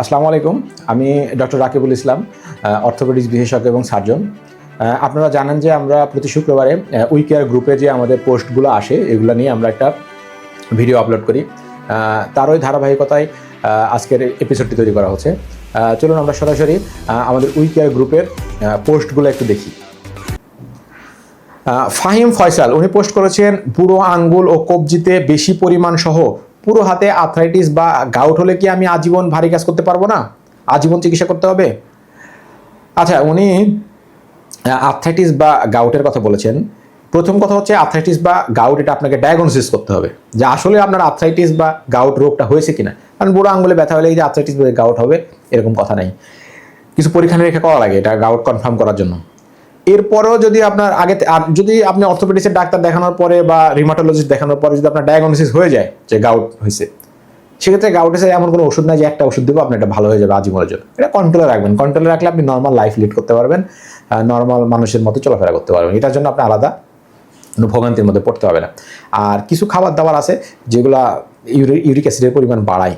আসসালামু আলাইকুম। আমি ডক্টর রাকিবুল ইসলাম অর্থোপেডিক্স বিশেষজ্ঞ এবং সার্জন। আপনারা জানেন যে আমরা প্রতি শুক্রবারে উই কেয়ার গ্রুপে যে আমাদের পোস্টগুলো আসে, এগুলো নিয়ে আমরা একটা ভিডিও আপলোড করি। তার ওই ধারাবাহিকতায় আজকের এপিসোডটি তৈরি করা হচ্ছে। চলুন আমরা সরাসরি আমাদের উই কেয়ার গ্রুপের পোস্টগুলো একটু দেখি। ফাহিম ফয়সাল, উনি পোস্ট করেছেন, বুড়ো আঙ্গুল ও কবজিতে বেশি পরিমাণ সহ পুরো হাতে আর্থ্রাইটিস বা গাউট হলে কি আমি আজীবন ভারী কাজ করতে পারব না? আজীবন চিকিৎসা করতে হবে? আচ্ছা উনি আর্থ্রাইটিস বা গাউটের কথা বলেছেন। প্রথম কথা হচ্ছে আর্থ্রাইটিস বা গাউট এটা আপনাকে ডায়াগনোসিস করতে হবে। যে আসলে আপনার আর্থ্রাইটিস বা গাউট রোগটা হয়েছে কিনা। কারণ বুড়ো আঙ্গুলে ব্যথা হলে যে আর্থ্রাইটিস বা গাউট হবে, এরকম কথা নাই। কিছু পরীক্ষা নিরীক্ষা করা লাগে, এটা গাউট কনফার্ম করার জন্য। এরপরও যদি আপনার আগে যদি আপনি অর্থোপেডিক্সের ডাক্তার দেখানোর পরে বা রিমাটোলজিস্ট দেখানোর পরে যদি আপনার ডায়াগনোসিস হয়ে যায় যে গাউট হয়েছে, সেক্ষেত্রে গাউটেসের এমন কোনো ওষুধ নাই যে একটা ওষুধ দেবো আপনার এটা ভালো হয়ে যাবে আজীবনের জন্য। এটা কন্ট্রোলে রাখবেন। কন্ট্রোলে রাখলে আপনি নর্মাল লাইফ লিড করতে পারবেন নর্মাল মানুষের মতো চলাফেরা করতে পারবেন। এটার জন্য আপনি আলাদা ভোগান্তির মধ্যে পড়তে হবে না। আর কিছু খাবার দাবার আছে যেগুলা ইউরি ইউরিক অ্যাসিডের পরিমাণ বাড়ায়।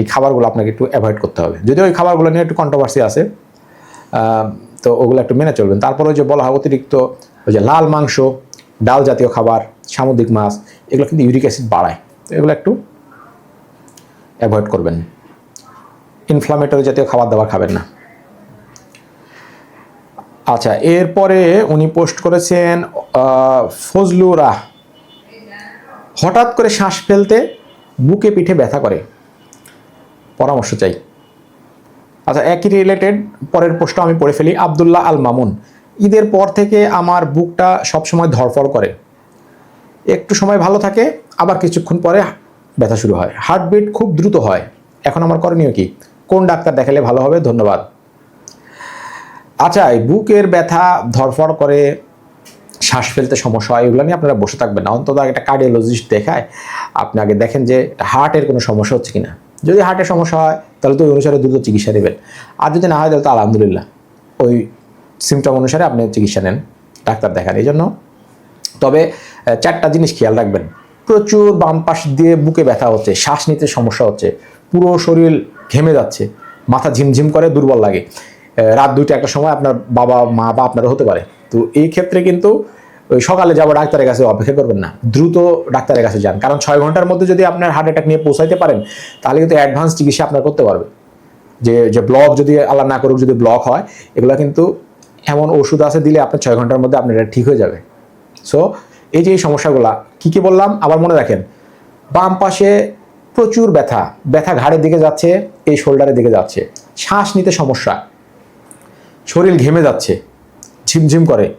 এই খাবারগুলো আপনাকে একটু অ্যাভয়েড করতে হবে। যদিও ওই খাবারগুলো নিয়ে একটু কন্ট্রোভার্সি আছে তো ওগুলো একটু মেনে চলবেন। তারপরে ওই যে বলা হয় অতিরিক্ত ওই যে লাল মাংস, ডাল জাতীয় খাবার, সামুদ্রিক মাছ, এগুলো কিন্তু ইউরিক অ্যাসিড বাড়ায়। তো এগুলো একটু অ্যাভয়েড করবেন। ইনফ্লামেটরি জাতীয় খাবার দাবার খাবেন না। আচ্ছা এরপরে উনি পোস্ট করেছেন ফজলুরা হঠাৎ করে শ্বাস ফেলতে বুকে পিঠে ব্যথা করে। পরামর্শ চাই। আচ্ছা একই রিলেটেড পরের পোস্টটা আমি পড়ে ফেলি। আবদুল্লাহ আল মামুন ঈদের পর থেকে আমার বুকটা সবসময় ধরফর করে। একটু সময় ভালো থাকে, আবার কিছুক্ষণ পরে ব্যথা শুরু হয়। হার্টবিট খুব দ্রুত হয়। এখন আমার করণীয় কি? কোন ডাক্তার দেখালে ভালো হবে? ধন্যবাদ। আচ্ছা বুকের ব্যথা ধরফর করে, শ্বাস ফেলতে সমস্যা হয়, এগুলো নিয়ে আপনারা বসে থাকবেন না। অন্তত একটা কার্ডিওলজিস্ট দেখায়। আপনি আগে দেখেন যে হার্টের কোনো সমস্যা হচ্ছে কিনা। যদি হার্টের সমস্যা হয় তাহলে তো ওই অনুসারে দ্রুত চিকিৎসা নেবেন। আর যদি না হয়, তাহলে তো আলহামদুলিল্লাহ। ওই সিমটম অনুসারে আপনি চিকিৎসা নেন, ডাক্তার দেখান এই জন্য তবে চারটা জিনিস খেয়াল রাখবেন। প্রচুর বাম পাশ দিয়ে বুকে ব্যথা হচ্ছে, শ্বাস নিতে সমস্যা হচ্ছে, পুরো শরীর ঘেমে যাচ্ছে, মাথা ঝিমঝিম করে, দুর্বল লাগে। রাত দুইটা একটা সময় আপনার বাবা, মা বা আপনারও হতে পারে। তো এই ক্ষেত্রে কিন্তু ওই সকালে যাব ডাক্তারের কাছে অপেক্ষা করবেন না। দ্রুত ডাক্তারের কাছে যান। কারণ ছয় ঘণ্টার মধ্যে যদি আপনার হার্ট অ্যাটাক নিয়ে পৌঁছাইতে পারেন, তাহলে কিন্তু অ্যাডভান্স চিকিৎসা আপনার করতে পারবে। যে যে ব্লক যদি আল্লাহ না করুক, যদি ব্লক হয়, এগুলো কিন্তু এমন ওষুধ আছে দিলে আপনার ছয় ঘণ্টার মধ্যে আপনার এটা ঠিক হয়ে যাবে। সো এই যে এই সমস্যাগুলা, কি কি বললাম? আবার মনে রাখেন, বাম পাশে প্রচুর ব্যথা। ব্যথা ঘাড়ের দিকে যাচ্ছে, এই শোল্ডারের দিকে যাচ্ছে। শ্বাস নিতে সমস্যা। শরীর ঘেমে যাচ্ছে, ঝিমঝিম করে।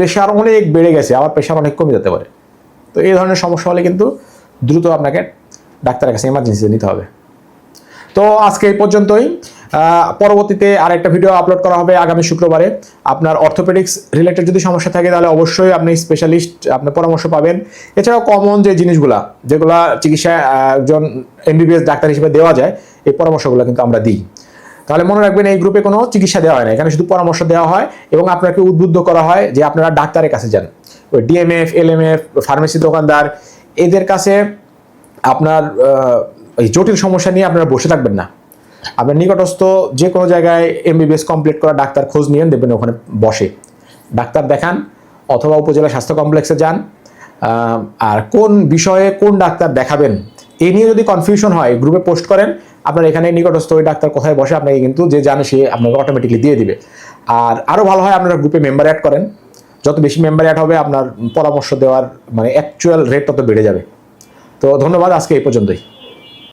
প্রেশার অনেক বেড়ে গেছে, আবার প্রেশার অনেক কমে যেতে পারে। তো এই ধরনের সমস্যা হলে কিন্তু দ্রুত আপনাকে ডাক্তারের কাছে এমার্জেন্সিতে নিতে হবে। তো আজকে এই পর্যন্তই। পরবর্তীতে আর একটা ভিডিও আপলোড করা হবে আগামী শুক্রবারে। আপনার অর্থোপেডিক্স রিলেটেড যদি সমস্যা থাকে, তাহলে অবশ্যই আপনি স্পেশালিস্ট আপনার পরামর্শ পাবেন। এছাড়াও কমন যে জিনিসগুলা, যেগুলা চিকিৎসা একজন এমবিবিএস ডাক্তার হিসেবে দেওয়া যায়, এই পরামর্শগুলো কিন্তু আমরা দিই। তাহলে মনে রাখবেন এই গ্রুপে কোনো চিকিৎসা দেওয়া হয় না। এখানে শুধু পরামর্শ দেওয়া হয় এবং আপনাকে উদ্বুদ্ধ করা হয় যে আপনারা ডাক্তারের কাছে যান। ওই ডিএমএফ এলএমএফ ফার্মেসি দোকানদার, এদের কাছে আপনার এই জটিল সমস্যা নিয়ে আপনারা বসে থাকবেন না। আপনার নিকটস্থ যে কোনো জায়গায় এমবিবিএস কমপ্লিট করা ডাক্তার খোঁজ নিয়ে দেখবেন ওখানে বসে। ডাক্তার দেখান অথবা উপজেলা স্বাস্থ্য কমপ্লেক্সে যান। আর কোন বিষয়ে কোন ডাক্তার দেখাবেন, এ নিয়ে যদি কনফিউশন হয় গ্রুপে পোস্ট করেন আপনার এখানে নিকটস্থ ওই ডাক্তার কোথায় বসে, আপনাকে কিন্তু যে জানে সে আপনাকে অটোমেটিকলি দিয়ে দিবে। আর আরও ভালো হয় আপনারা গ্রুপে মেম্বার অ্যাড করেন। যত বেশি মেম্বার অ্যাড হবে, আপনার পরামর্শ দেওয়ার মানে অ্যাকচুয়াল রেট তত বেড়ে যাবে। তো ধন্যবাদ আজকে এই পর্যন্তই।